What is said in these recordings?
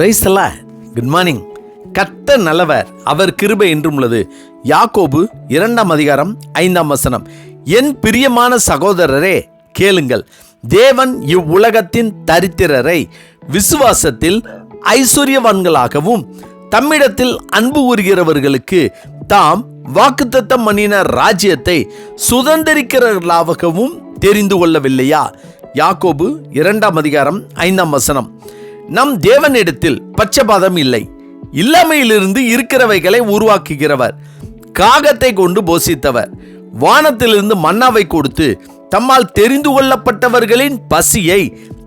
அல்ல good morning கத்த நல்லவர் அவர் கிருபை என்றும் உள்ளது. யாக்கோபு இரண்டாம் அதிகாரம் ஐந்தாம் வசனம். என் பிரியமான சகோதரரே கேளுங்கள். தேவன் இவ்வுலகத்தின் தரித்திரரை விசுவாசத்தில் ஐஸ்வர்யவான்களாகவும் தம்மிடத்தில் அன்பு கூறுகிறவர்களுக்கு தாம் வாக்குத்தத்தம் பண்ணின ராஜ்யத்தை சுதந்திரிக்கிறவர்களாகவும் தெரிந்து கொள்ளவில்லையா? யாக்கோபு இரண்டாம் அதிகாரம் ஐந்தாம் வசனம். நம் தேவனிடத்தில் பச்சபாதம் இல்லை. இல்லாமையிலிருந்து இருக்கிறவைகளை உருவாக்குகிறவர் காகத்தை கொண்டு போஷித்தவர். வானத்திலிருந்து மன்னாவை கொடுத்து தம்மால் தெரிந்து கொள்ளப்பட்டவர்களின் பசியை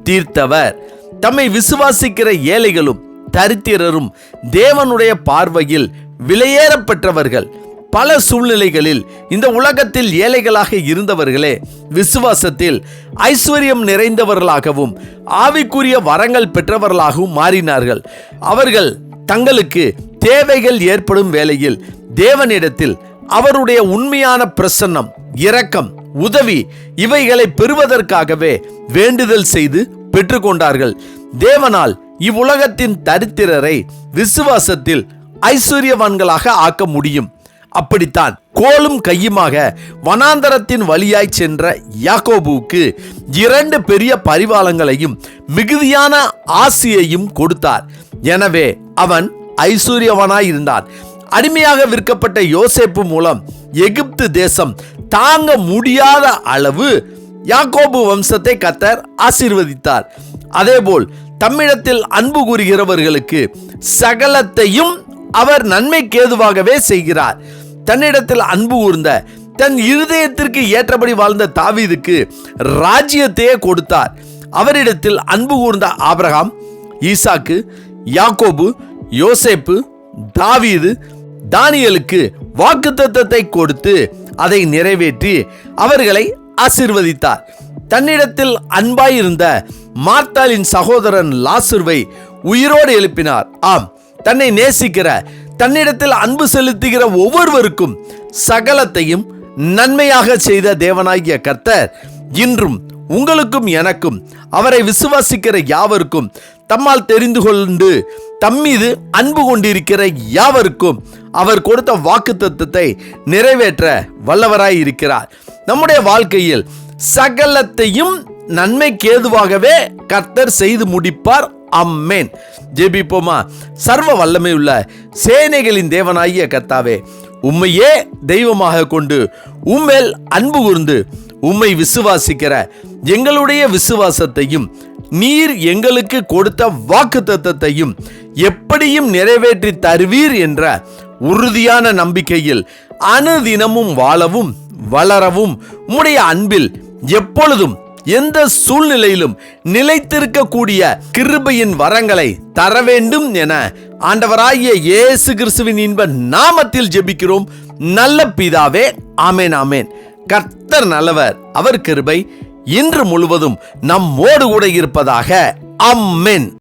தீர்த்தவர். தம்மை விசுவாசிக்கிற ஏழைகளும் தரித்திரரும் தேவனுடைய பார்வையில் விலையேறப்பெற்றவர்கள். பல சூழ்நிலைகளில் இந்த உலகத்தில் ஏழைகளாக இருந்தவர்களே விசுவாசத்தில் ஐஸ்வர்யம் நிறைந்தவர்களாகவும் ஆவிக்குரிய வரங்கள் பெற்றவர்களாகவும் மாறினார்கள். அவர்கள் தங்களுக்கு தேவைகள் ஏற்படும் வேளையில் தேவனிடத்தில் அவருடைய உண்மையான பிரசன்னம் இரக்கம் உதவி இவைகளை பெறுவதற்காகவே வேண்டுதல் செய்து பெற்றுக்கொண்டார்கள். தேவனால் இவ்வுலகத்தின் தரித்திரரை விசுவாசத்தில் ஐஸ்வர்யவான்களாக ஆக்க முடியும். அப்படித்தான் கோலும் கையுமாக வனாந்தரத்தின் வழியாய் சென்ற யாக்கோபுவுக்கு இரண்டு பெரிய பரிவாளங்களையும் மிகுதியான ஆசியையும் கொடுத்தார். எனவே அவன் ஐஸ்வர்யவனாய் இருந்தான் அடிமையாக விற்கப்பட்ட யோசேப்பு மூலம் எகிப்து தேசம் தாங்க முடியாத அளவு யாக்கோபு வம்சத்தை கத்தர் ஆசீர்வதித்தார். அதேபோல் தம்மிடத்தில் அன்பு கூறுகிறவர்களுக்கு சகலத்தையும் அவர் நன்மைக்கேதுவாகவே செய்கிறார். தன்னிடத்தில் அன்பு கூர்ந்த தன் இருதயத்திற்கு ஏற்றபடி வாழ்ந்த தாவீதுக்கு ராஜ்யத்தையே கொடுத்தார். அவரிடத்தில் அன்பு கூர்ந்த ஆபிரகாம் ஈசாக்கு யாக்கோபு யோசேப்பு தாவீது தானியலுக்கு வாக்குத்தத்தத்தை கொடுத்து அதை நிறைவேற்றி அவர்களை ஆசிர்வதித்தார். தன்னிடத்தில் அன்பாயிருந்த மார்த்தாலின் சகோதரன் லாசுர்வை உயிரோடு எழுப்பினார். ஆம் தன்னை நேசிக்கிற தன்னிடத்தில் அன்பு செலுத்துகிற ஒவ்வொருவருக்கும் சகலத்தையும் நன்மையாக செய்த தேவனாகிய கர்த்தர் இன்றும் உங்களுக்கும் எனக்கும் அவரை விசுவாசிக்கிற யாவருக்கும் தம்மால் தெரிந்து கொண்டு தம்மீது அன்பு கொண்டிருக்கிற யாவருக்கும் அவர் கொடுத்த வாக்கு நிறைவேற்ற வல்லவராய் இருக்கிறார். நம்முடைய வாழ்க்கையில் சகலத்தையும் நன்மைக்கேதுவாகவே கர்த்தர் செய்து முடிப்பார். அம்மேன் ஜெபிப்போமா? சர்வ வல்லமை உள்ள சேனைகளின் தேவனாகிய கத்தாவே உம்மையே தெய்வமாக கொண்டு உம்மேல் அன்பு கூர்ந்து உம்மை விசுவாசிக்கிற எங்களுடைய விசுவாசத்தையும் நீர் எங்களுக்கு கொடுத்த வாக்கு தத்தத்தையும் எப்படியும் நிறைவேற்றி தருவீர் என்ற உறுதியான நம்பிக்கையில் அனுதினமும் வாழவும் வளரவும் உம்முடைய அன்பில் எப்பொழுதும் எந்த சூழ்நிலையிலும் நிலைத்திருக்கக்கூடிய கிருபையின் வரங்களை தர வேண்டும் என ஆண்டவராகிய இயேசு கிறிஸ்துவின் இன்ப நாமத்தில் ஜெபிக்கிறோம். நல்ல பிதாவே ஆமேன் ஆமேன். கர்த்தர் நல்லவர் அவர் கிருபை இன்று முழுவதும் நம்மோடு கூட இருப்பதாக அம்மேன்